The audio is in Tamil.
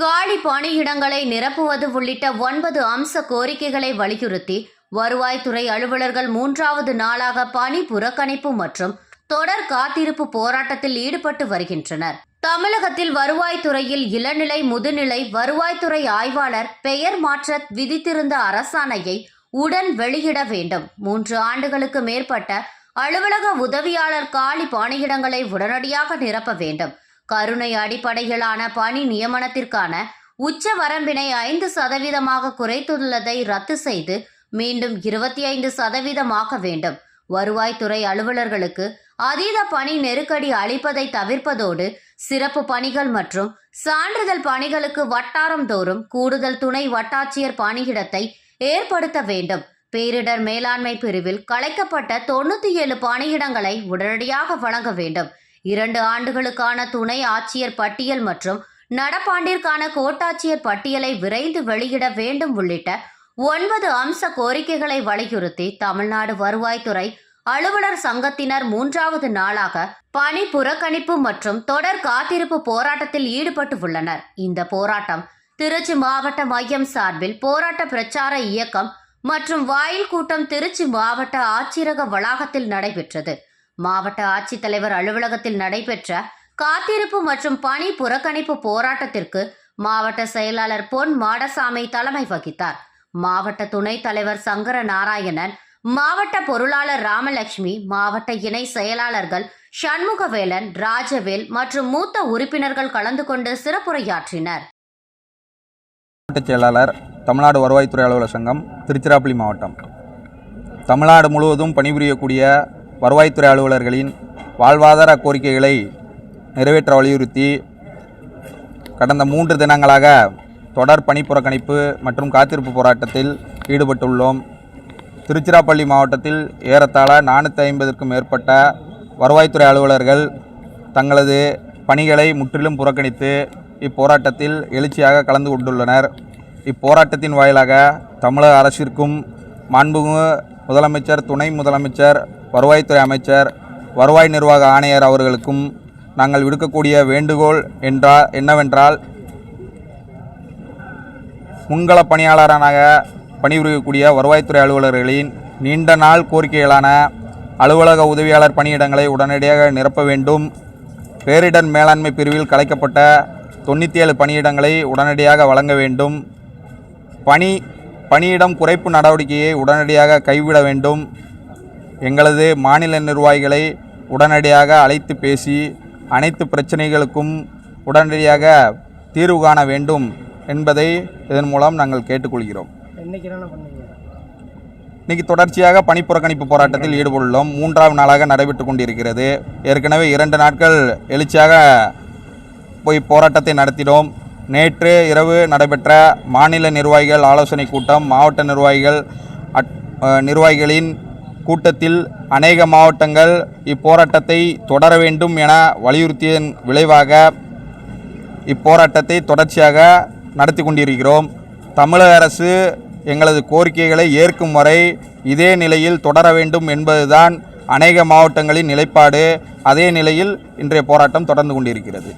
காலி பணியிடங்களை நிரப்புவது உள்ளிட்ட ஒன்பது அம்ச கோரிக்கைகளை வலியுறுத்தி வருவாய்த்துறை அலுவலர்கள் மூன்றாவது நாளாக பணி புறக்கணிப்பு மற்றும் தொடர் காத்திருப்பு போராட்டத்தில் ஈடுபட்டு வருகின்றனர். தமிழகத்தில் வருவாய்த்துறையில் இளநிலை முதுநிலை வருவாய்த்துறை ஆய்வாளர் பெயர் மாற்ற விதித்திருந்த அரசாணையை உடன் வெளியிட வேண்டும். மூன்று ஆண்டுகளுக்கு மேற்பட்ட அலுவலக உதவியாளர் காலி பணியிடங்களை உடனடியாக நிரப்ப வேண்டும். கருணை அடிப்படையிலான பணி நியமனத்திற்கான உச்ச வரம்பினை ஐந்து சதவீதமாக குறைத்துள்ளதை ரத்து செய்து மீண்டும் இருபத்தி ஐந்து சதவீதமாக்க வேண்டும். வருவாய்த்துறை அலுவலர்களுக்கு அதீத பணி நெருக்கடி அளிப்பதை தவிர்ப்பதோடு சிறப்பு பணிகள் மற்றும் சான்றிதழ் பணிகளுக்கு வட்டாரம் தோறும் கூடுதல் துணை வட்டாட்சியர் பணியிடத்தை ஏற்படுத்த வேண்டும். பேரிடர் மேலாண்மை பிரிவில் கலைக்கப்பட்ட தொண்ணூத்தி ஏழு பணியிடங்களை உடனடியாக வழங்க வேண்டும். இரண்டு ஆண்டுகளுக்கான துணை ஆட்சியர் பட்டியல் மற்றும் நடப்பாண்டிற்கான கோட்டாட்சியர் பட்டியலை விரைந்து வெளியிட வேண்டும் உள்ளிட்ட ஒன்பது அம்ச கோரிக்கைகளை வலியுறுத்தி தமிழ்நாடு வருவாய்த்துறை அலுவலர் சங்கத்தினர் மூன்றாவது நாளாக பணி புறக்கணிப்பு மற்றும் தொடர் காத்திருப்பு போராட்டத்தில் ஈடுபட்டு உள்ளனர். இந்த போராட்டம் திருச்சி மாவட்ட மையம் சார்பில் போராட்ட பிரச்சார இயக்கம் மற்றும் வாயில் கூட்டம் திருச்சி மாவட்ட ஆட்சியரக வளாகத்தில் நடைபெற்றது. மாவட்ட ஆட்சித்தலைவர் அலுவலகத்தில் நடைபெற்ற காத்திருப்பு மற்றும் பணி புறக்கணிப்பு போராட்டத்திற்கு மாவட்ட செயலாளர் பொன் மாடசாமி தலைமை வகித்தார். மாவட்ட துணைத் தலைவர் சங்கர நாராயணன் மாவட்ட பொருளாளர் ராமலட்சுமி மாவட்ட இணை செயலாளர்கள் சண்முகவேலன் ராஜவேல் மற்றும் மூத்த உறுப்பினர்கள் கலந்து கொண்டு சிறப்புரையாற்றினர். மாவட்ட செயலாளர் தமிழ்நாடு வருவாய்த்துறை அலுவலர் சங்கம் திருச்சிராப்பள்ளி மாவட்டம். தமிழ்நாடு முழுவதும் பணிபுரியக்கூடிய வருவாய்த்துறை அலுவலர்களின் வாழ்வாதார கோரிக்கைகளை நிறைவேற்ற வலியுறுத்தி கடந்த மூன்று தினங்களாக தொடர் பணி புறக்கணிப்பு மற்றும் காத்திருப்பு போராட்டத்தில் ஈடுபட்டுள்ளோம். திருச்சிராப்பள்ளி மாவட்டத்தில் ஏறத்தாழ நானூற்றி ஐம்பதுக்கும் மேற்பட்ட வருவாய்த்துறை அலுவலர்கள் தங்களது பணிகளை முற்றிலும் புறக்கணித்து இப்போராட்டத்தில் எழுச்சியாக கலந்து கொண்டுள்ளனர். இப்போராட்டத்தின் வாயிலாக தமிழக அரசிற்கும் மாண்புமிகு முதலமைச்சர் துணை முதலமைச்சர் வருவாய்த்துறை அமைச்சர் வருவாய் நிர்வாக ஆணையர் அவர்களுக்கும் நாங்கள் விடுக்கக்கூடிய வேண்டுகோள் என்றால் என்னவென்றால் முன்கள பணியாளராக பணிபுரியக்கூடிய வருவாய்த்துறை அலுவலர்களின் நீண்ட நாள் கோரிக்கைகளான அலுவலக உதவியாளர் பணியிடங்களை உடனடியாக நிரப்ப வேண்டும். பேரிடர் மேலாண்மை பிரிவில் கலைக்கப்பட்ட தொண்ணூற்றி ஏழு பணியிடங்களை உடனடியாக வழங்க வேண்டும். பணி பணியிடம் குறைப்பு நடவடிக்கையை உடனடியாக கைவிட வேண்டும். எங்களது மாநில நிர்வாகிகளை உடனடியாக அழைத்து பேசி அனைத்து பிரச்சனைகளுக்கும் உடனடியாக தீர்வு காண வேண்டும் என்பதை இதன் மூலம் நாங்கள் கேட்டுக்கொள்கிறோம். இன்னைக்கு தொடர்ச்சியாக பணிப்புறக்கணிப்பு போராட்டத்தில் ஈடுபட்டுள்ளோம். மூன்றாவது நாளாக நடைபெற்று கொண்டிருக்கிறது. ஏற்கனவே இரண்டு நாட்கள் எழுச்சியாக போய் போராட்டத்தை நடத்தினோம். நேற்று இரவு நடைபெற்ற மாநில நிர்வாகிகள் ஆலோசனை கூட்டம் மாவட்ட நிர்வாகிகள் அட்- நிர்வாகிகளின் கூட்டத்தில் அநேக மாவட்டங்கள் இப்போராட்டத்தை தொடர வேண்டும் என வலியுறுத்தியதன் விளைவாக இப்போராட்டத்தை தொடர்ச்சியாக நடத்தி கொண்டிருக்கிறோம். தமிழக அரசு எங்களது கோரிக்கைகளை ஏற்கும் வரை இதே நிலையில் தொடர வேண்டும் என்பதுதான் அநேக மாவட்டங்களின் நிலைப்பாடு. அதே நிலையில் இன்றைய போராட்டம் தொடர்ந்து கொண்டிருக்கிறது.